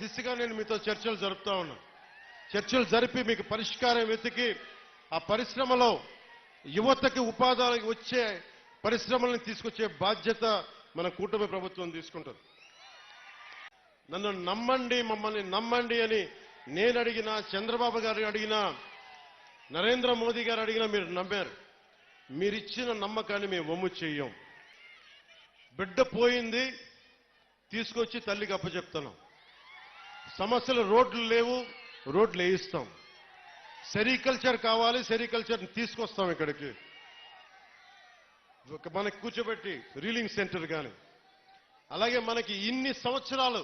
దిశగా నేను మీతో చర్చలు జరుపుతా ఉన్నా. చర్చలు జరిపి మీకు పరిష్కారం వెతికి ఆ పరిశ్రమలో యువతకి ఉపాధి వచ్చే పరిశ్రమలను తీసుకొచ్చే బాధ్యత మన కూటమి ప్రభుత్వం తీసుకుంటుంది. నన్ను నమ్మండి మమ్మల్ని నమ్మండి అని నేను అడిగినా చంద్రబాబు గారు అడిగినా నరేంద్ర మోదీ గారు అడిగినా మీరు నమ్మారు. మీరిచ్చిన నమ్మకాన్ని మేము వమ్ము చెయ్యం. బిడ్డ పోయింది తీసుకొచ్చి తల్లికి అప్పచెప్తున్నాం. సమస్యలు రోడ్లు లేవు రోడ్లు వేయిస్తాం. సెరికల్చర్ కావాలి సెరికల్చర్ తీసుకొస్తాం ఇక్కడికి. ఒక మనకి కూర్చోబెట్టి రీలింగ్ సెంటర్ కానీ అలాగే మనకి ఇన్ని సంవత్సరాలు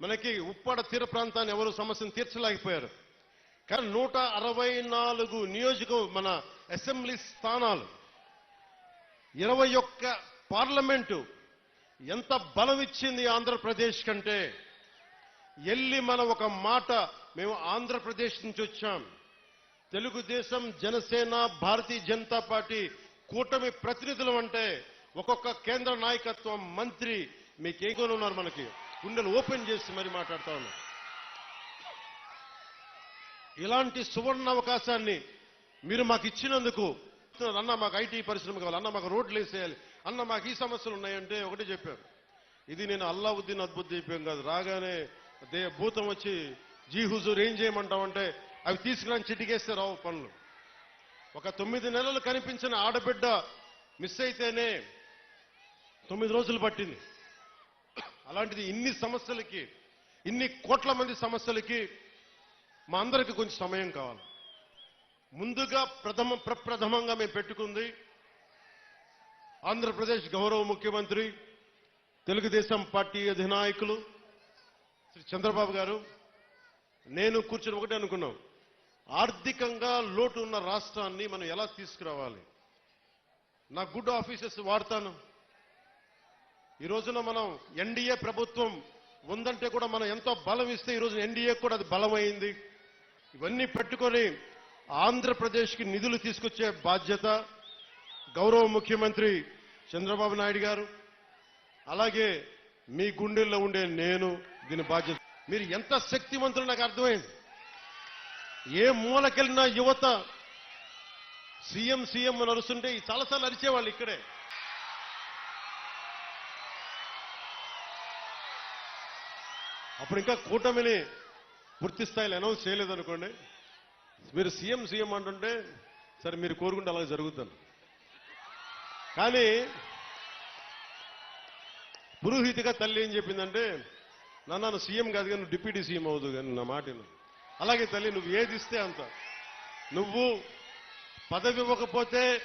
మనకి ఉప్పాడ తీర ప్రాంతాన్ని ఎవరు సమస్యను తీర్చలేకపోయారు. కానీ నూట అరవై నాలుగు నియోజక మన అసెంబ్లీ స్థానాలు ఇరవై ఒక్క పార్లమెంటు ఎంత బలం ఇచ్చింది ఆంధ్రప్రదేశ్ కంటే ఎల్లి మన ఒక మాట మేము ఆంధ్రప్రదేశ్ నుంచి వచ్చాం. తెలుగుదేశం జనసేన భారతీయ జనతా పార్టీ కూటమి ప్రతినిధులు అంటే ఒక్కొక్క కేంద్ర నాయకత్వం మంత్రి మీకేగోలు ఉన్నారు మనకి? గుండెలు ఓపెన్ చేసి మరి మాట్లాడుతా ఇలాంటి సువర్ణ అవకాశాన్ని మీరు మాకు ఇచ్చినందుకు అన్న మాకు ఐటీ పరిశ్రమ కావాలి అన్న మాకు రోడ్లు వేసేయాలి అన్న మాకు ఈ సమస్యలు ఉన్నాయంటే ఒకటే చెప్పారు. ఇది నేను అల్లావుద్దీన్ అద్భుత అయిపోయాం కాదు రాగానే భూతం వచ్చి జీ హుజూర్ ఏం చేయమంటామంటే అవి తీసుకురాని చిటికేస్తే రావు పనులు. ఒక తొమ్మిది నెలలు కనిపించిన ఆడబిడ్డ మిస్ అయితేనే తొమ్మిది రోజులు పట్టింది. అలాంటిది ఇన్ని సమస్యలకి ఇన్ని కోట్ల మంది సమస్యలకి మా అందరికి కొంచెం సమయం కావాలి. ముందుగా ప్రథమ ప్రప్రథమంగా మేము పెట్టుకుంది ఆంధ్రప్రదేశ్ గౌరవ ముఖ్యమంత్రి తెలుగుదేశం పార్టీ అధినాయకులు శ్రీ చంద్రబాబు గారు నేను కూర్చుని ఒకటే అనుకున్నాం. ఆర్థికంగా లోటు ఉన్న రాష్ట్రాన్ని మనం ఎలా తీసుకురావాలి? నా గుడ్ ఆఫీసెస్ వాడతాను. ఈ రోజున మనం ఎన్డీఏ ప్రభుత్వం ఉందంటే కూడా మనం ఎంతో బలం ఇస్తే ఈ రోజున ఎన్డీఏ కూడా అది బలమైంది. ఇవన్నీ పెట్టుకొని ఆంధ్రప్రదేశ్కి నిధులు తీసుకొచ్చే బాధ్యత గౌరవ ముఖ్యమంత్రి చంద్రబాబు నాయుడు గారు. అలాగే మీ గుండెల్లో ఉండే నేను దీని బాధ్యత. మీరు ఎంత శక్తివంతులు నాకు అర్థమైంది. ఏ మూలకెళ్ళిన యువత సీఎం సీఎం అని అరుస్తుంటే చాలాసార్లు అరిచేవాళ్ళు ఇక్కడే. అప్పుడు ఇంకా కూటమిని పూర్తి స్థాయిలో అనౌన్స్ చేయలేదనుకోండి మీరు సీఎం సీఎం అంటుంటే సరే మీరు కోరుకుంటే అలా జరుగుతాను కానీ పురోహితిగా తల్లి ఏం చెప్పిందంటే నన్ను సీఎం కాదు కానీ నువ్వు డిప్యూటీ సీఎం అవుదు కానీ నా మాట అలాగే తల్లి నువ్వు ఏది ఇస్తే అంత. నువ్వు పదవి ఇవ్వకపోతే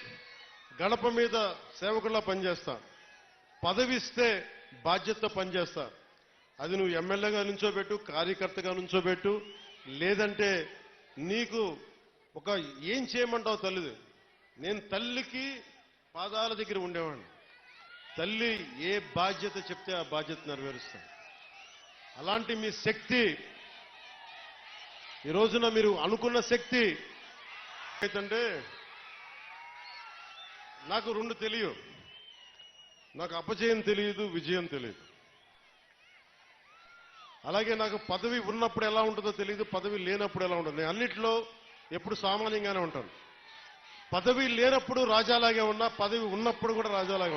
గడప మీద సేవకుల్లా పనిచేస్తా. పదవి ఇస్తే బాధ్యతతో పనిచేస్తా. అది నువ్వు ఎమ్మెల్యేగా నుంచోబెట్టు కార్యకర్తగా నుంచోబెట్టు లేదంటే నీకు ఒక ఏం చేయమంటావు తల్లిది? నేను తల్లికి పాదాల దగ్గర ఉండేవాడిని. తల్లి ఏ బాధ్యత చెప్తే ఆ బాధ్యత నెరవేరుస్తాం. అలాంటి మీ శక్తి ఈ రోజున మీరు అనుకున్న శక్తి ఏంటంటే నాకు రెండు తెలియదు నాకు అపజయం తెలియదు విజయం తెలియదు. అలాగే నాకు పదవి ఉన్నప్పుడు ఎలా ఉంటుందో తెలియదు పదవి లేనప్పుడు ఎలా ఉంటుంది. నేను అన్నిట్లో ఎప్పుడు సామాన్యంగానే ఉంటాను. పదవి లేనప్పుడు రాజాలాగే ఉన్నా పదవి ఉన్నప్పుడు కూడా రాజాలాగే